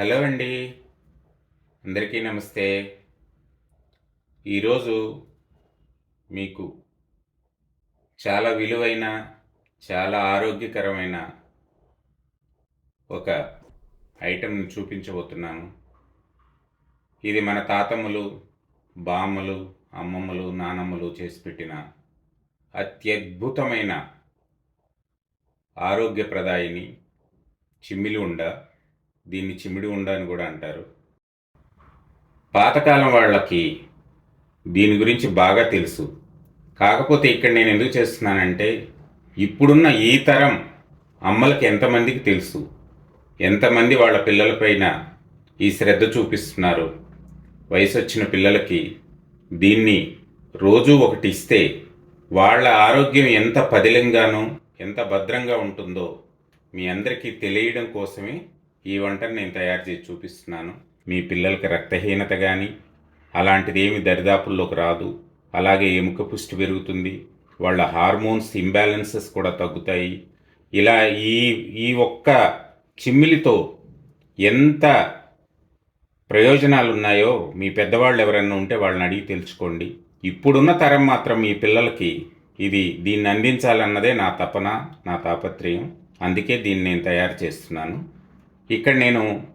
Hello అండి. అందరికీ నమస్తే. ఈరోజు మీకు చాలా విలువైన చాలా ఆరోగ్యకరమైన ఒక ఐటెంని చూపించబోతున్నాను. ఇది మన తాతమ్మలు బామ్మలు అమ్మమ్మలు నానమ్మలు చేసి పెట్టిన అత్యద్భుతమైన ఆరోగ్యప్రదాయిని చిమ్మిలి ఉండ దీన్ని చిమిడి ఉండ అని కూడా అంటారు. పాతకాలం వాళ్ళకి దీని గురించి బాగా తెలుసు. కాకపోతే ఇక్కడ నేను ఎందుకు చేస్తున్నానంటే ఇప్పుడున్న ఈ తరం అమ్మలకి ఎంతమందికి తెలుసు? ఎంతమంది వాళ్ళ పిల్లలపైన ఈ శ్రద్ధ చూపిస్తున్నారు? వయసు వచ్చిన పిల్లలకి దీన్ని రోజు ఒకటి ఇస్తే వాళ్ళ ఆరోగ్యం ఎంత పదిలంగానో ఎంత భద్రంగా ఉంటుందో మీ అందరికీ తెలియడం కోసమే ఈ వంటను నేను తయారు చేసి చూపిస్తున్నాను. మీ పిల్లలకి రక్తహీనత కానీ అలాంటిది ఏమి దరిదాపుల్లోకి రాదు. అలాగే ఎముక పుష్టి పెరుగుతుంది. వాళ్ళ హార్మోన్స్ ఇంబ్యాలెన్సెస్ కూడా తగ్గుతాయి. ఇలా ఈ ఈ ఒక్క చిమ్మిలితో ఎంత ప్రయోజనాలు ఉన్నాయో మీ పెద్దవాళ్ళు ఎవరైనా ఉంటే వాళ్ళని అడిగి తెలుసుకోండి. ఇప్పుడున్న తరం మాత్రం మీ పిల్లలకి ఇది దీన్ని అందించాలన్నదే నా తపన నా తాపత్రయం. అందుకే దీన్ని నేను తయారు చేస్తున్నాను. ఇక్కడ నేను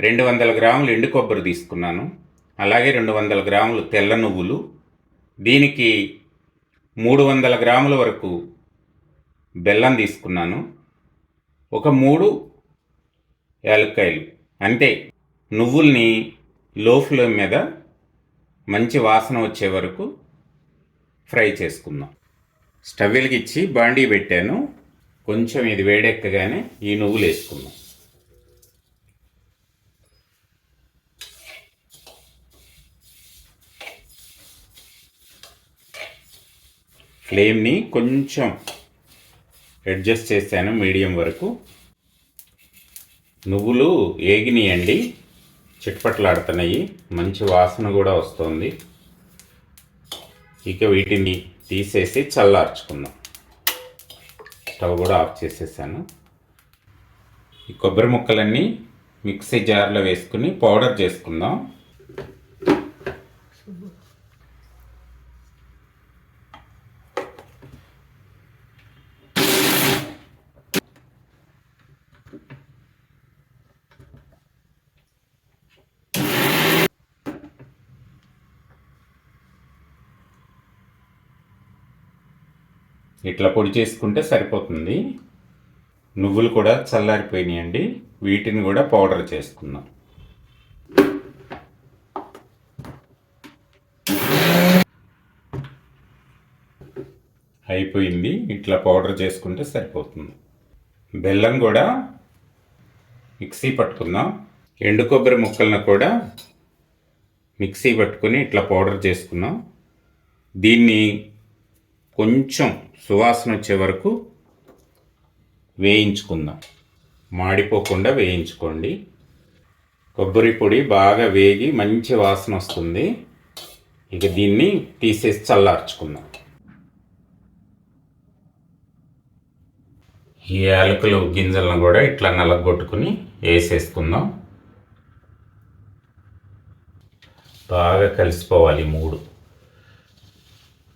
రెండు వందల గ్రాములు ఎండు కొబ్బరి తీసుకున్నాను. అలాగే రెండు వందల గ్రాములు తెల్ల నువ్వులు. దీనికి మూడు వందల గ్రాముల వరకు బెల్లం తీసుకున్నాను. ఒక మూడు యాలక్కాయలు. అంతే. నువ్వుల్ని లో ఫ్లేమ్ మీద మంచి వాసన వచ్చే వరకు ఫ్రై చేసుకుందాం. స్టవ్ వెలిగించి బాండీ పెట్టాను. కొంచెం ఇది వేడెక్కగానే ఈ నువ్వులు వేసుకుందాం. ఫ్లేమ్ని కొంచెం అడ్జస్ట్ చేశాను మీడియం వరకు. నువ్వులు ఏగినాయండి చిట్పట్లాడుతున్నాయి మంచి వాసన కూడా వస్తుంది. ఇక వీటిని తీసేసి చల్లార్చుకుందాం. స్టవ్ కూడా ఆఫ్ చేసేసాను. ఈ కొబ్బరి ముక్కలన్నీ మిక్సీ జార్లో వేసుకుని పౌడర్ చేసుకుందాం. ఇట్లా పొడి చేసుకుంటే సరిపోతుంది. నువ్వులు కూడా చల్లారిపోయినాయండి. వీటిని కూడా పౌడర్ చేసుకుందాం. అయిపోయింది. ఇట్లా పౌడర్ చేసుకుంటే సరిపోతుంది. బెల్లం కూడా మిక్సీ పట్టుకుందాం. ఎండు కొబ్బరి ముక్కలను కూడా మిక్సీ పట్టుకుని ఇట్లా పౌడర్ చేసుకున్నాం దీన్ని కొంచెం సువాసన వచ్చే వరకు వేయించుకుందాం. మాడిపోకుండా వేయించుకోండి. కొబ్బరి పొడి బాగా వేగి మంచి వాసన వస్తుంది. ఇక దీన్ని తీసేసి చల్లార్చుకుందాం. ఈ యాలకులు గింజలను కూడా ఇట్లా నలగొట్టుకుని వేసేసుకుందాం. బాగా కలిసిపోవాలి మూడు.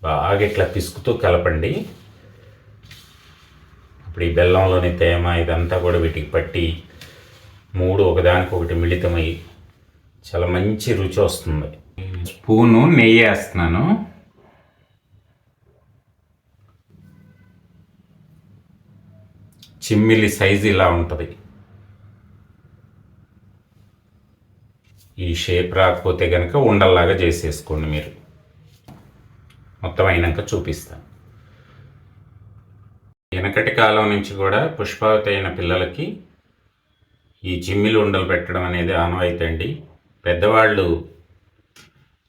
బాగా ఇట్లా పిసుకుతూ కలపండి. ఇప్పుడు ఈ బెల్లంలోని తేమ ఇదంతా కూడా వీటికి పట్టి మూడు ఒకదానికొకటి మిళితమై చాలా మంచి రుచి వస్తుంది. స్పూను నెయ్యి వేస్తున్నాను. చిమ్మిలి సైజు ఇలా ఉంటుంది. ఈ షేప్ రాకపోతే కనుక ఉండల్లాగా చేసేసుకోండి మీరు. మొత్తం అయినాక చూపిస్తాను. వెనకటి కాలం నుంచి కూడా పుష్పావతి అయిన పిల్లలకి ఈ చిమ్మిలు ఉండలు పెట్టడం అనేది ఆనవాయితీ అండి పెద్దవాళ్ళు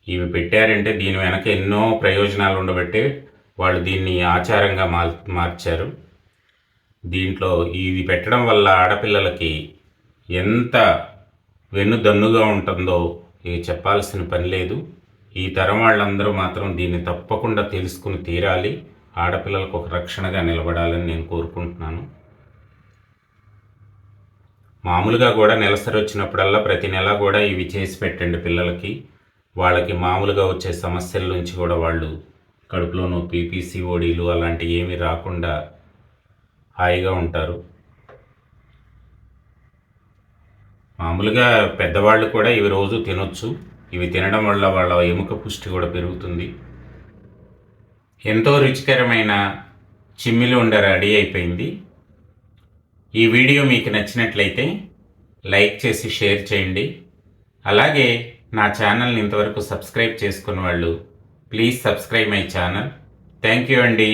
ఇవి పెట్టారంటే దీని వెనక ఎన్నో ప్రయోజనాలు ఉండబట్టి వాళ్ళు దీన్ని ఆచారంగా మార్ మార్చారు. దీంట్లో ఇది పెట్టడం వల్ల ఆడపిల్లలకి ఎంత వెన్నుదన్నుగా ఉంటుందో ఇది చెప్పాల్సిన పని లేదు. ఈ తరం వాళ్ళందరూ మాత్రం దీన్ని తప్పకుండా తెలుసుకుని తీరాలి. ఆడపిల్లలకు ఒక రక్షణగా నిలబడాలని నేను కోరుకుంటున్నాను. మామూలుగా కూడా నెలసరి వచ్చినప్పుడల్లా ప్రతి నెల కూడా ఇవి చేసి పెట్టండి పిల్లలకి. వాళ్ళకి మామూలుగా వచ్చే సమస్యల నుంచి కూడా వాళ్ళు కడుపులో నొప్పి పీసీఓడీలు అలాంటివి ఏమీ రాకుండా హాయిగా ఉంటారు. మామూలుగా పెద్దవాళ్ళు కూడా ఇవి రోజు తినొచ్చు. ఇవి తినడం వల్ల వాళ్ళ ఎముక పుష్టి కూడా పెరుగుతుంది. ఎంతో రుచికరమైన చిమ్మిలి ఉండ రెడీ అయిపోయింది. ఈ వీడియో మీకు నచ్చినట్లయితే లైక్ చేసి షేర్ చేయండి. అలాగే నా ఛానల్ని ఇంతవరకు సబ్స్క్రైబ్ చేసుకున్న వాళ్ళు please subscribe my channel. Thank you అండి.